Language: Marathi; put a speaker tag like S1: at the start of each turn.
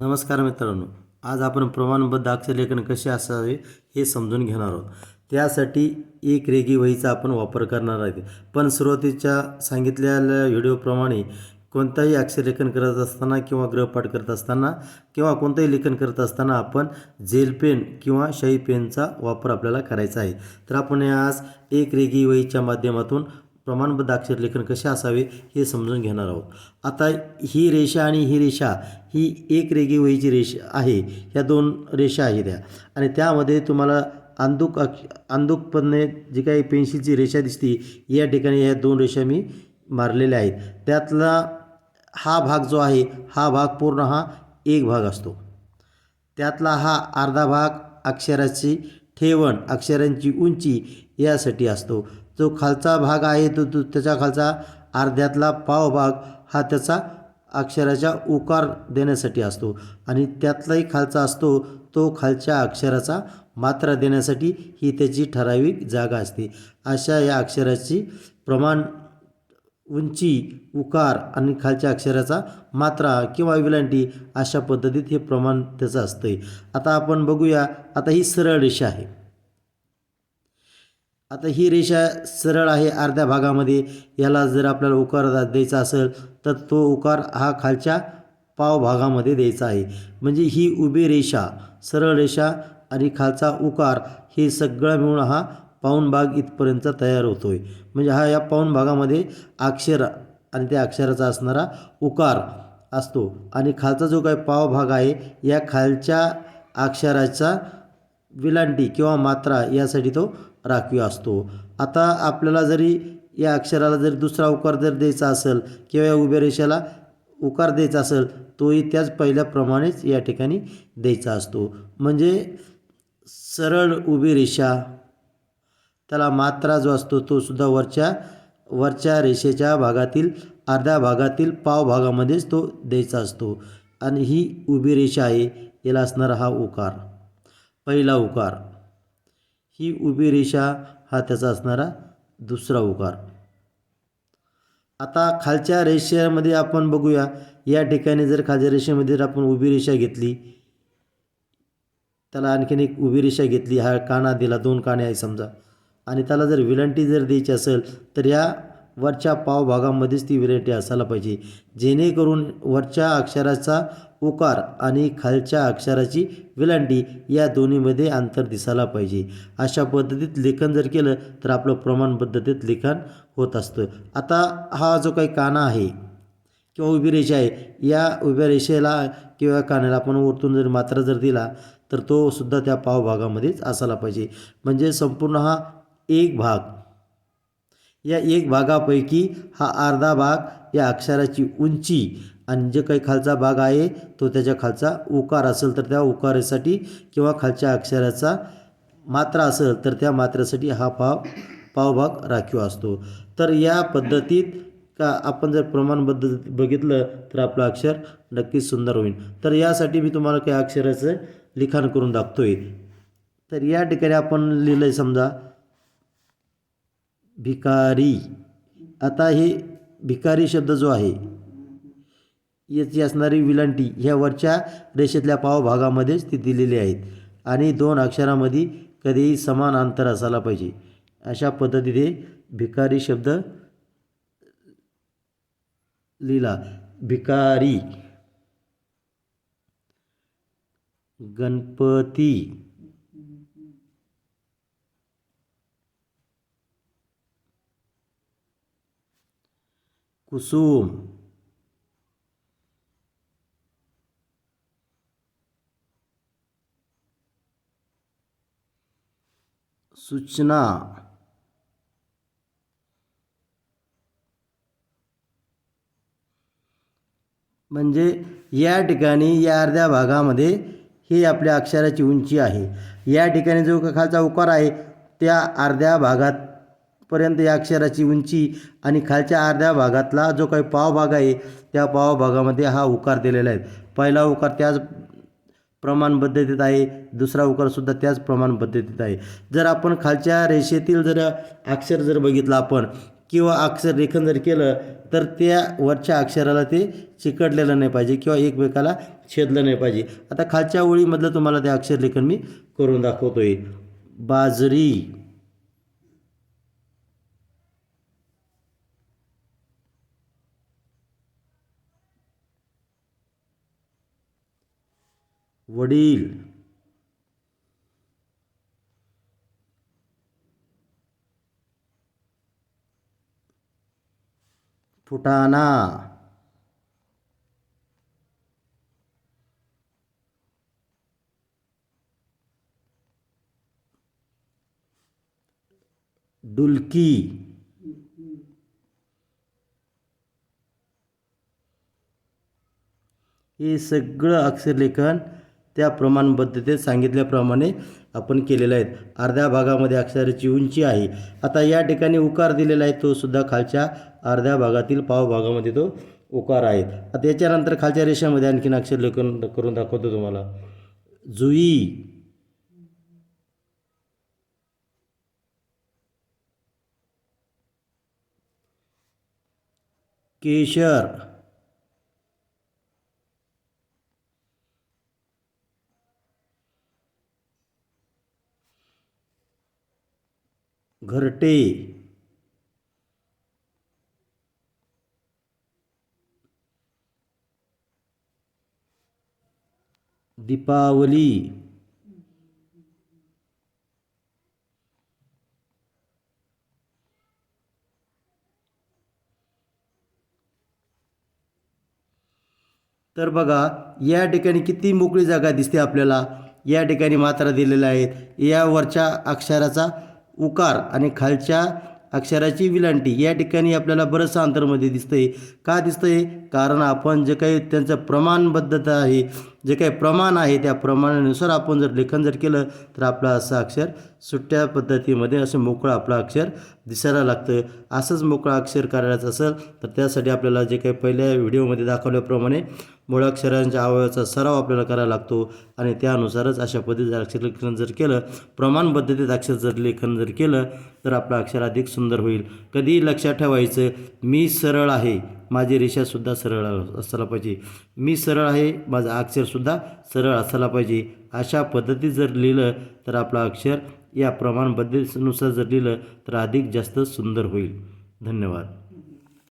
S1: नमस्कार मित्रांनो आज आपण प्रमाणबद्ध अक्षरलेखन कसे असावे हे समजून घेणार आहोत. त्यासाठी एक रेगी वहीचा आपण वापर करणार आहे. पण सुरुवातीच्या सांगितलेल्या व्हिडिओप्रमाणे कोणताही अक्षरलेखन करत असताना किंवा ग्रहपाठ करत असताना किंवा कोणतंही लेखन करत असताना आपण जेल पेन किंवा शाई पेनचा वापर आपल्याला करायचा आहे. तर आपण आज एक रेगी वहीच्या माध्यमातून प्रमाणबद्ध अक्षरलेखन कसे असावे हे समजून घेणार आहोत. आता ही रेषा आणि ही रेषा ही एक रेगी वहीची रेषा आहे. ह्या दोन रेषा आहेत ह्या. आणि त्यामध्ये तुम्हाला अंदुक अक्ष अंदुकपणे जी काही पेन्सिलची रेषा दिसते या ठिकाणी ह्या दोन रेषा मी मारलेल्या आहेत. त्यातला हा भाग जो आहे हा भाग पूर्ण हा एक भाग असतो. त्यातला हा अर्धा भाग अक्षराची ठेवण अक्षरांची उंची यासाठी असतो. जो खालचा भाग आहे तो तो त्याच्या खालचा अर्ध्यातला पाव भाग हा त्याचा अक्षराच्या उकार देण्यासाठी असतो आणि त्यातलाही खालचा असतो तो खालच्या अक्षराचा मात्रा देण्यासाठी ही त्याची ठराविक जागा असते. अशा या अक्षराची प्रमाण उंची उकार आणि खालच्या अक्षराचा मात्रा किंवा विलांटी अशा पद्धतीत हे प्रमाण त्याचं असतं आता आपण बघूया आता ही सरळ रेषा आहे. आता ही रेषा सरळ आहे अर्ध्या भागामध्ये. याला जर आपल्याला उकार द्यायचा असेल तर तो उकार हा खालच्या पाव भागामध्ये द्यायचा आहे. म्हणजे ही उभी रेषा सरळ रेषा आणि खालचा उकार हे सगळं मिळून हा पाऊण भाग इथपर्यंत तयार होतो आहे म्हणजे हा या पाऊण भागामध्ये अक्षर आणि त्या अक्षराचा असणारा उकार असतो. आणि खालचा जो काही पाव भाग आहे या खालच्या अक्षराचा विलांटी किंवा मात्रा यासाठी तो राखीव असतो. आता आपल्याला जरी या अक्षराला जरी दुसरा उकार जर द्यायचा असेल किंवा या उभ्या रेषेला उकार द्यायचा असेल तोही त्याच पहिल्याप्रमाणेच या ठिकाणी द्यायचा असतो. म्हणजे सरळ उभी रेषा त्याला मात्रा जो असतो तो सुद्धा वरच्या वरच्या रेषेच्या भागातील अर्ध्या भागातील पाव भागामध्येच तो द्यायचा असतो. आणि ही उभी रेषा आहे याला असणारा हा उकार पहिला उकार. ही उभी रेषा हा त्याचा असणारा दुसरा उकार. आता खालच्या रेषेमध्ये आपण बघूया. या ठिकाणी जर खालच्या रेषेमध्ये जर आपण उभी रेषा घेतली त्याला आणखीन एक उभी रेषा घेतली. हा काना दिला दोन काणे आहे समजा. आणि त्याला जर विलंटी जर द्यायची असेल तर या वरच्या पाव भागामध्येच ती विलंटी असायला पाहिजे. जेणेकरून वरच्या अक्षराचा उकार आणि खालच्या अक्षराची विलांटी या दोन्हीमध्ये अंतर दिसायला पाहिजे. अशा पद्धतीत लेखन जर केलं तर आपलं प्रमाण पद्धतीत लेखन होत असतं. आता हा जो काही काना आहे किंवा उभी रेषा आहे या उभ्या रेषेला किंवा कानाला आपण वरतून जर मात्रा जर दिला तर तो सुद्धा त्या पाव भागामध्येच असायला पाहिजे. म्हणजे संपूर्ण हा एक भाग या एक भागापैकी हा अर्धा भाग या अक्षराची उंची आणि जे काही खालचा भाग आहे तो त्याच्या खालचा उकार असेल तर त्या उकारासाठी किंवा खालच्या अक्षराचा मात्रा असेल तर त्या मात्रासाठी हा पाव पावभाग राखीव असतो. तर या पद्धतीत का आपण जर प्रमाणबद्ध बघितलं तर आपलं अक्षर नक्कीच सुंदर होईल. तर यासाठी मी तुम्हाला काही अक्षराचं लिखाण करून दाखतोय तर या ठिकाणी आपण लिहिलं आहे समजा भिकारी. आता हे भिकारी शब्द जो आहे याची असणारी विलंटी ह्या वरच्या रेषेतल्या पाव भागामध्येच ती दिलेली आहेत आणि दोन अक्षरामध्ये कधीही समान अंतर असायला पाहिजे. अशा पद्धतीने भिकारी शब्द लिहिला. भिकारी. गणपती. कुसुम. सूचना. म्हणजे या ठिकाणी या अर्ध्या भागामध्ये ही आपल्या अक्षराची उंची आहे. या ठिकाणी जो खालचा उकार आहे त्या अर्ध्या भागात पर्यंत या अक्षराची उंची आणि खालच्या अर्ध्या भागातला जो काही पावभाग आहे त्या पावभागामध्ये हा उकार दिलेला आहे. पहिला उकार त्याच प्रमाण पद्धतीत आहे दुसरा उकारसुद्धा त्याच प्रमाण पद्धतीत आहे. जर आपण खालच्या रेषेतील जर अक्षर जर बघितलं आपण किंवा अक्षर रेखन जर केलं तर त्या वरच्या अक्षराला ते चिकटलेलं नाही पाहिजे किंवा एकमेकाला छेदलं नाही पाहिजे. आता खालच्या ओळीमधलं तुम्हाला ते अक्षर लेखन मी करून दाखवतो आहे बाजरी. वडील। फुटाना। डुलकी। हे सगळं अक्षरलेखन त्या प्रमाणबद्धतेत सांगितल्याप्रमाणे आपण केलेलं आहेत. अर्ध्या भागामध्ये अक्षराची उंची आहे. आता या ठिकाणी उकार दिलेला आहे तो सुद्धा खालच्या अर्ध्या भागातील पाव भागामध्ये तो उकार आहे. आता याच्यानंतर खालच्या रेषामध्ये आणखीन अक्षरलेखन करून दाखवतो तुम्हाला. जुई. केशर. घरटे. दीपावली. तर बघा या ठिकाणी किती मोकळी जागा दिसते आपल्याला. या ठिकाणी मात्रा दिलेल्या आहेत. या वरच्या अक्षराचा उकार आणि खालच्या अक्षराची विलांटी या ठिकाणी आपल्याला बरंचसं अंतरमध्ये दिसतंय. का दिसतंय? कारण आपण जे काही त्यांचं प्रमाणबद्धता आहे जे काही प्रमाण आहे त्या प्रमाणानुसार आपण जर लेखन जर केलं तर आपला असं अक्षर सुट्ट्या पद्धतीमध्ये असं मोकळं आपलं अक्षर दिसायला लागतं असंच मोकळं अक्षर करायचं असेल तर त्यासाठी आपल्याला जे काही पहिल्या व्हिडिओमध्ये दाखवल्याप्रमाणे मुळाक्षरांच्या अवयवाचा सराव आपल्याला करायला लागतो. आणि त्यानुसारच अशा पद्धतीचं अक्षर लेखन जर केलं प्रमाण पद्धतीत अक्षर जर लेखन जर केलं तर आपलं अक्षर अधिक सुंदर होईल. कधीही लक्षात ठेवायचं मी सरळ आहे माझी रेषासुद्धा सरळ असायला पाहिजे. मी सरळ आहे माझं अक्षरसुद्धा सरळ असायला पाहिजे. अशा पद्धतीत जर लिहिलं तर आपलं अक्षर या प्रमाणबद्धतेनुसार जर लिहिलं तर अधिक जास्त सुंदर होईल. धन्यवाद.